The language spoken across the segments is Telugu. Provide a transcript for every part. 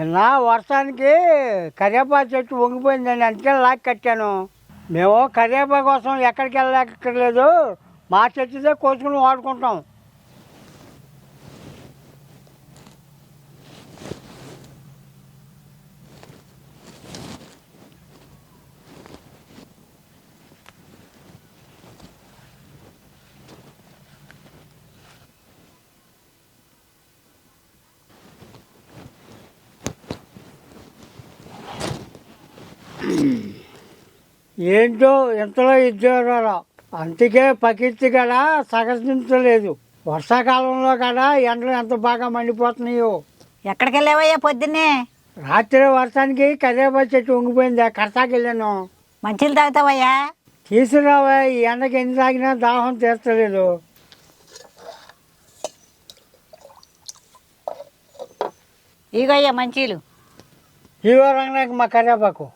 నిన్న వర్షానికి కరివేపా చెట్టు వంగిపోయిందని అంతే లాక్ కట్టాను. మేము కరివేపా కోసం ఎక్కడికి వెళ్ళక్కర్లేదు మా చెట్టుదే కోసుకుని వాడుకుంటాం. ఏంటో ఎంతలో ఇద్దరు అందుకే పకిత్తి కాడ సగసించలేదు వర్షాకాలంలో కాడ ఎండలు ఎంత బాగా మండిపోతున్నాయో. ఎక్కడికి వెళ్ళావయ్యా పొద్దున్నే? రాత్రి వర్షానికి కరివేపాకు చెట్టు వంగిపోయింది కడతాకి వెళ్ళాను. మంచిలు తాగుతావయ్యా? తీసుకురావా ఈ ఎండకి ఎన్ని తాగినా దాహం తీర్చలేదు. ఇగోయ్యా మంచీలు హీరో రంగనాయకు మా కరివేపాకు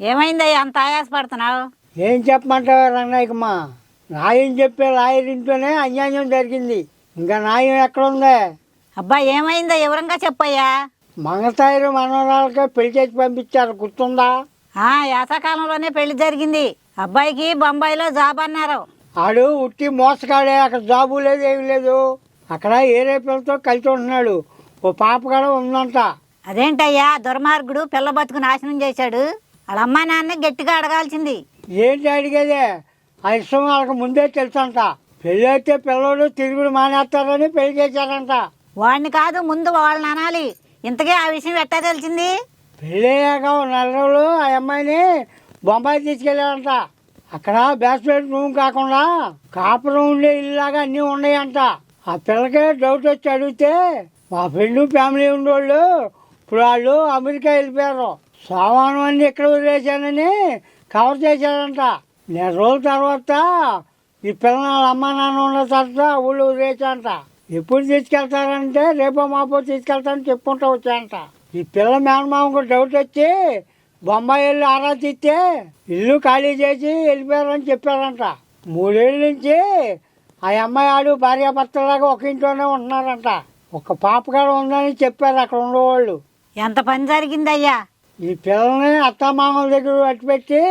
ఏమైందయ్యా? అంత ఆయాసపడుతున్నావు? ఏం చెప్పమంటావా రంగనాయకమ్మా? నాయం చెప్పే లాయర్ ఇంట్లోనే అన్యాయం జరిగింది. ఇంకా న్యాయం ఎక్కడ ఉంది అబ్బా ఏమైందో వివరంగా చెప్పయ్యా. మంగతాయిరు మనవరాలకే పెళ్ళి చేసి పంపించారు. గుర్తుందా? ఆ యాసకాలంలోనే పెళ్ళి జరిగింది. అబ్బాయికి బొంబాయిలో జాబ్ అన్నారు. ఆడు ఉట్టి మోసగాడే. అక్కడ జాబు లేదు ఏమి లేదు. అక్కడ ఏరే పిల్లతో కలిసి ఉంటున్నాడు. ఓ పాప కూడా ఉందంట. అదేంటయ్యా? దుర్మార్గుడు పిల్ల బతుకు నాశనం చేశాడు. వాళ్ళ అమ్మా నాన్న గట్టిగా అడగాల్సింది. ఏంటి అడిగేదే? ఆ ఇష్టం వాళ్ళకి ముందే తెలుసంట. పెళ్ళి అయితే పిల్లలు తిరుగుడు మానేస్తారని పెళ్ళి చేశారంట. వాడిని కాదు ముందు వాళ్ళని అనాలి. ఇంతకీ ఆ విషయం ఎట్టా తెలిసింది? పెళ్ళయ్యాక ఓ నెల రోజులు ఆ అమ్మాయిని బొంబాయి తీసుకెళ్ళారంట. అక్కడ బ్యాస్మెంట్ రూమ్ కాకుండా కాపురం ఉండే ఇల్లులాగా అన్నీ ఉన్నాయంట. ఆ పిల్లకే డౌట్ వచ్చి అడిగితే మా ఫ్రెండ్ ఫ్యామిలీ ఉండేవాళ్ళు ఇప్పుడు వాళ్ళు అమెరికా వెళ్ళిపోయారు. సామాను అన్ని ఎక్కడ వదిలేశానని కవర్ చేశారంట నెల రోజుల తర్వాత ఈ పిల్లల అమ్మ నాన్న ఉన్న తర్వాత ఊళ్ళో వదిలేశాడంట. ఎప్పుడు తీసుకెళ్తారంటే రేపో మాపో తీసుకెళ్తానని చెప్పుకుంటూ వచ్చాయంట ఈ పిల్ల మేనమామకు డౌట్ వచ్చి బొంబాయి వెళ్ళి ఆరా తీస్తే ఇల్లు ఖాళీ చేసి వెళ్ళిపోయారని చెప్పారంట. మూడేళ్ళ నుంచి ఆ అమ్మాయి ఆడు భార్యాభర్తలాగా ఒక ఇంట్లోనే ఉంటున్నారంట. ఒక పాపగాడు ఉందని చెప్పారు అక్కడ ఉండేవాళ్ళు ఎంత పని జరిగిందయ్యా? ఈ పిల్లల్ని అత్తమామల దగ్గర అట్టుపెట్టి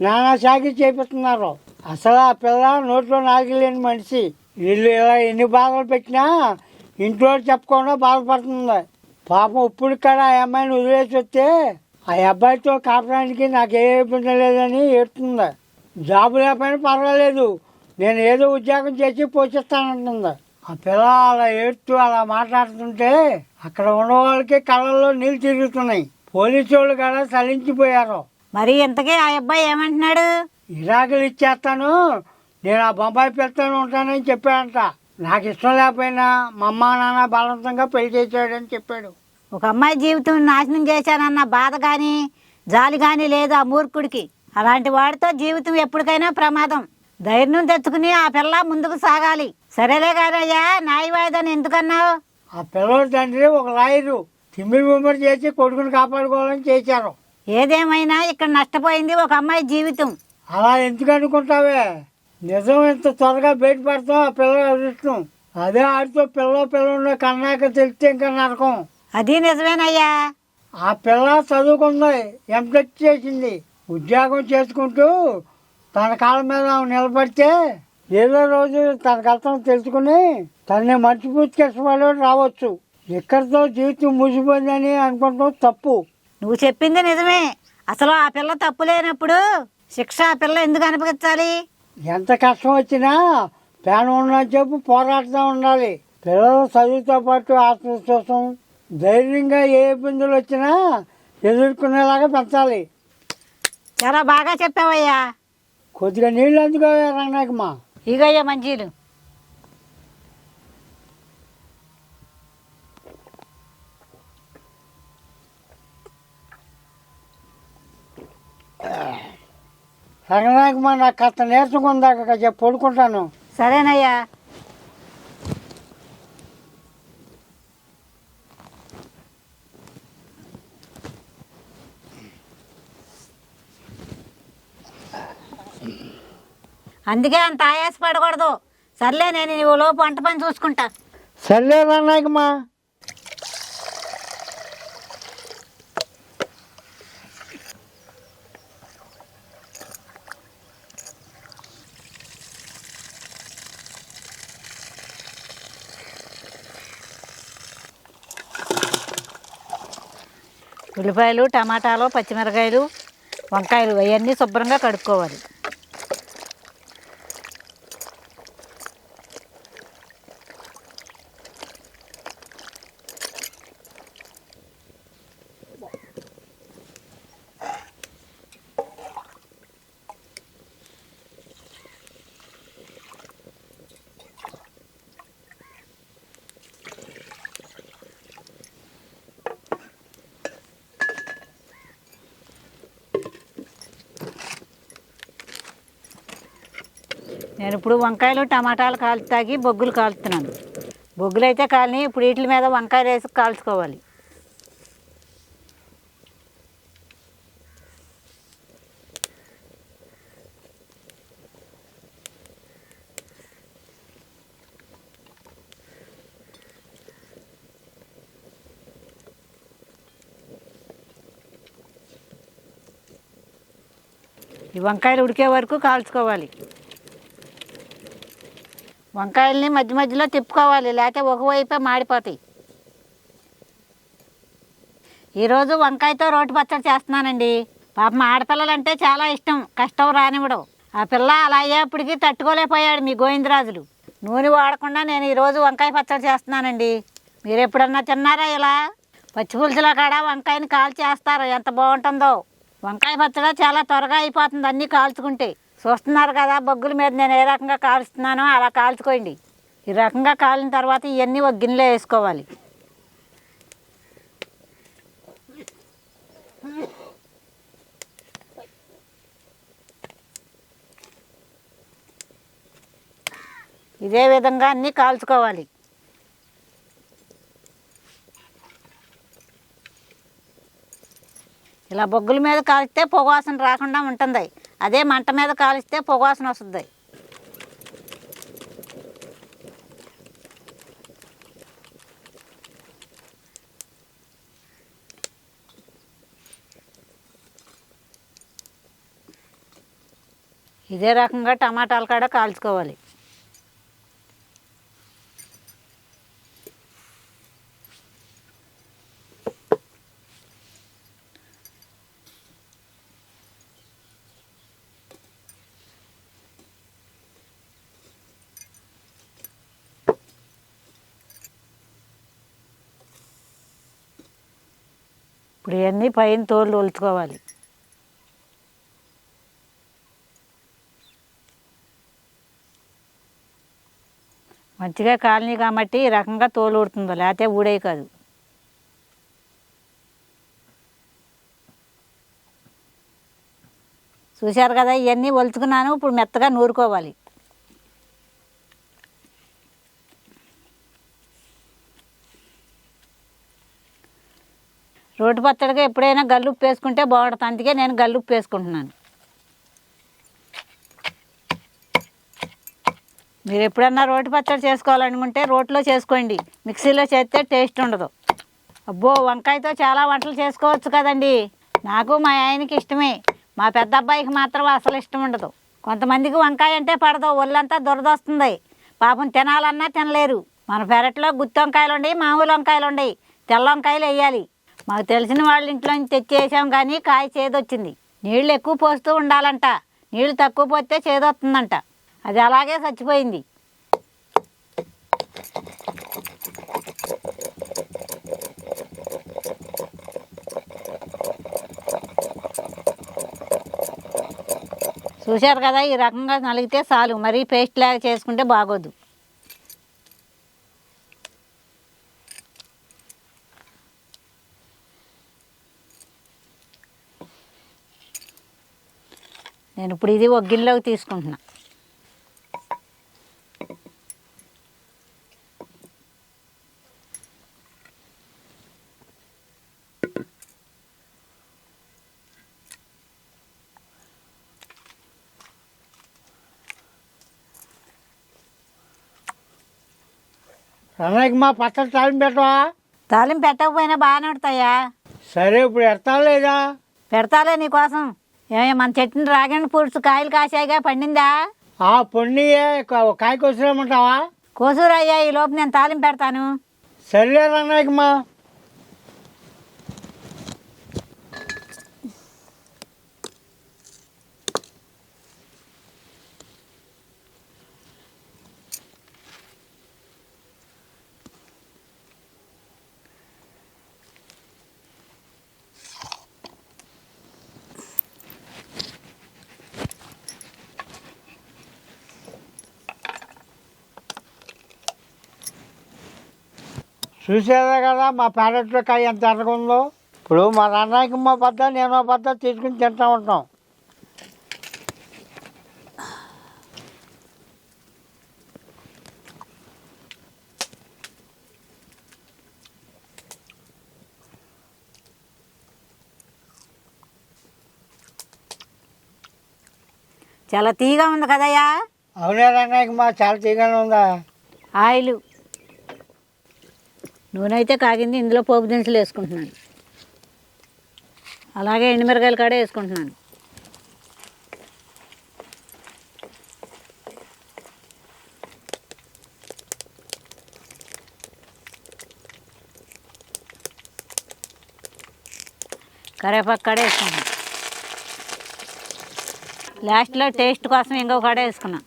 నానా సాగి చేపిస్తున్నారు. అసలు ఆ పిల్ల నోట్లో నాగిలేని మనిషి. వీళ్ళు ఇలా ఎన్ని బాధలు పెట్టినా ఇంట్లో చెప్పకుండా బాధపడుతుంది. పాపం ఇప్పుడు కూడా ఆ అమ్మాయిని వదిలేసి వస్తే ఆ అబ్బాయితో కాపడానికి నాకు ఏ ఇబ్బంది లేదని ఏడుతుంది. జాబు లేకపోయినా పర్వాలేదు. నేను ఏదో ఉద్యోగం చేసి పోషిస్తానంటుంది. ఆ పిల్ల అలా ఏడుతూ అలా మాట్లాడుతుంటే అక్కడ ఉన్న వాళ్ళకి కళ్ళల్లో నీళ్ళు తిరుగుతున్నాయి. పోలీసు వాళ్ళు కూడా సలించిపోయారు. మరి ఇంతకీ ఆ అబ్బాయి ఏమంటున్నాడు? ఇరాకులు ఇచ్చేస్తాను నేను ఆ బొంబాయి పెడతాను ఉంటానని చెప్పాడంట. నాకు ఇష్టం లేకపోయినా మా అమ్మ నాన్న బలవంతంగా పెళ్ళి చేశాడని చెప్పాడు. ఒక అమ్మాయి జీవితం నాశనం చేశానన్న బాధ కానీ జాలి కానీ లేదు ఆ మూర్ఖుడికి. అలాంటి వాడితో జీవితం ఎప్పటికైనా ప్రమాదం. ధైర్యం తెచ్చుకుని ఆ పిల్ల ముందుకు సాగాలి. సరేలే కాదయ్యా నాయి వాయిదాన్ని ఎందుకన్నావు? ఆ పిల్లల తండ్రి ఒక లాయరు. తిమ్మిడి బొమ్మడి చేసి కొడుకుని కాపాడుకోవాలని చేశారు. ఏదేమైనా ఇక్కడ నష్టపోయింది ఒక అమ్మాయి జీవితం. అలా ఎందుకు అనుకుంటావే? నిజం ఎంత త్వరగా బయటపడతాం ఆ పిల్లల అదృష్టం. అదే ఆడితో పిల్ల పిల్లలు కన్నాక తెలిస్తే ఇంకా నరకం. అది నిజమేనయ్యా. ఆ పిల్ల చదువుకుంది ఎంటెక్ చేసింది ఉద్యోగం చేసుకుంటూ తన కాళ్ళ మీద నిలబడితే ఏదో రోజు తన కష్టం తెలుసుకుని తనని మంచి పూర్తికేసుకోవాలి రావచ్చు. ఇక్కడితో జీవితం ముగిసిపోయిందని అనుకుంటాం తప్పు. నువ్వు చెప్పింది నిజమే. అసలు ఆ పిల్ల తప్పు లేనప్పుడు శిక్ష ఆ పిల్ల ఎందుకు అనిపించాలి ఎంత కష్టం వచ్చినా ప్రాణం ఉన్నని చెప్పి పోరాడుతూ ఉండాలి. పిల్లలు చదువుతో పాటు ఆత్మవిశ్వాసం ధైర్యంగా ఏ ఇబ్బందులు వచ్చినా ఎదుర్కొనేలాగా పెంచాలి. చాలా బాగా చెప్పావయ్యా. కొద్దిగా నీళ్ళు అందుకో రంగనాయకమ్మా. ఇగయ్యా మంజీలు. రంగనాయకమ్మా నాకు కాస్త నీరసం ఉందాక చెప్పి పడుకుంటాను. సరేనయ్యా. అందుకే అంత ఆయాస పడకూడదు సర్లే నేను నువ్వు లోపు వంట పని చూసుకుంటా. సర్లే నాయకమ్మా ఉల్లిపాయలు టమాటాలు పచ్చిమిరకాయలు వంకాయలు అవన్నీ శుభ్రంగా కడుక్కోవాలి. నేను ఇప్పుడు వంకాయలు టమాటాలు కాల్తాకి బొగ్గులు కాలుతున్నాను. బొగ్గులు అయితే కాలని ఇప్పుడు వీటి మీద వంకాయలు వేసి కాల్చుకోవాలి. ఈ వంకాయలు ఉడికే వరకు కాల్చుకోవాలి. వంకాయల్ని మధ్య మధ్యలో తిప్పుకోవాలి లేకపోతే ఒకవైపే మాడిపోతాయి. ఈరోజు వంకాయతో రోటి పచ్చడి చేస్తున్నానండి. పాపం ఆడపిల్లలంటే చాలా ఇష్టం కష్టం రానివ్వడం. ఆ పిల్ల అలా అయ్యేప్పటికీ తట్టుకోలేకపోయాడు మీ గోవిందరాజులు. నూనె వాడకుండా నేను ఈరోజు వంకాయ పచ్చడి చేస్తున్నానండి. మీరు ఎప్పుడన్నా తిన్నారా ఇలా? పచ్చిపులుసుల కాడ వంకాయని కాల్చేస్తారు ఎంత బాగుంటుందో. వంకాయ పచ్చడి చాలా త్వరగా అయిపోతుంది అన్నీ కాల్చుకుంటే. చూస్తున్నారు కదా బొగ్గుల మీద నేను ఏ రకంగా కాల్చుతున్నానో అలా కాల్చుకోండి. ఈ రకంగా కాలిన తర్వాత ఇవన్నీ ఒక గిన్నెలో వేసుకోవాలి. ఇదే విధంగా అన్నీ కాల్చుకోవాలి. ఇలా బొగ్గుల మీద కాల్చితే పొగవాసన రాకుండా ఉంటుంది. అదే మంట మీద కాలిస్తే పొగవాసన వస్తుంది. ఇదే రకంగా టమాటాలు కూడా కాల్చుకోవాలి. ఇప్పుడు ఇవన్నీ పైన తోలు ఒలుచుకోవాలి. మంచిగా కాలనీ కాబట్టి ఈ రకంగా తోలు ఊడుతుందో లేకపోతే ఊడే కాదు. చూశారు కదా ఇవన్నీ ఒలుచుకున్నాను ఇప్పుడు మెత్తగా నూరుకోవాలి. రోటి పచ్చడిగా ఎప్పుడైనా గల్లుప్పు వేసుకుంటే బాగుంటుంది. అందుకే నేను గల్లుప్పు వేసుకుంటున్నాను. మీరు ఎప్పుడన్నా రోటి పచ్చడి చేసుకోవాలనుకుంటే రోట్లో చేసుకోండి. మిక్సీలో చేస్తే టేస్ట్ ఉండదు. అబ్బో వంకాయతో చాలా వంటలు చేసుకోవచ్చు కదండి. నాకు మా ఆయనకి ఇష్టమే. మా పెద్ద అబ్బాయికి మాత్రం అసలు ఇష్టం ఉండదు. కొంతమందికి వంకాయ అంటే పడదు. ఒళ్ళంతా దురదొస్తుంది పాపం తినాలన్నా తినలేరు. మన పెరట్లో గుత్తి వంకాయలు ఉండయి మామూలు వంకాయలు ఉండయి తెల్ల వంకాయలు వేయాలి. మాకు తెలిసిన వాళ్ళ ఇంట్లో తెచ్చేసాం కానీ కాయ చేదొచ్చింది. నీళ్ళు ఎక్కువ పోస్తూ ఉండాలంట. నీళ్ళు తక్కువ పోతే చేదొస్తుందంట. అది అలాగే చచ్చిపోయింది. చూశారు కదా ఈ రకంగా నలిగితే చాలు. మరీ పేస్ట్ లాగా చేసుకుంటే బాగోదు. నేను ఇప్పుడు ఇది ఒక గిన్నెలోకి తీసుకుంటున్నా. మా పచ్చడి తాలింపు పెట్టవా? తాలింపు పెట్టకపోయినా బాగా నడతాయా సరే ఇప్పుడు పెడతా లేదా? పెడతాలే నీకోసం. ఏమయ్య మన చెట్టుని రాగండి పులుసు కాయలు కాసాయిగా పండిందా? ఆ పొన్నియే కాయ కోసిరామంటావా కోసూరయ్యా ఈ లోపు నేను తాలింపు పెడతాను. సరే చూసేదే కదా మా పెరట్లో కాయ ఎంత ఎర్రగా ఉందో? ఇప్పుడు మా నాన్నకి మా పద్ద నేను పద్ద తీసుకుని తింటా ఉంటాం. చాలా తీగా ఉంది కదయ్యా? అవునే రంగానికి మా చాలా తీగానే ఉందా? ఆయిల్. నూనె అయితే కాగింది ఇందులో పోపు దినుసులు వేసుకుంటున్నాను. అలాగే ఎండుమిరకాయలు కాడే వేసుకుంటున్నాను. కరివేపాకు కాడే వేసుకున్నాను లాస్ట్లో టేస్ట్ కోసం ఇంకో కాడే వేసుకున్నాను.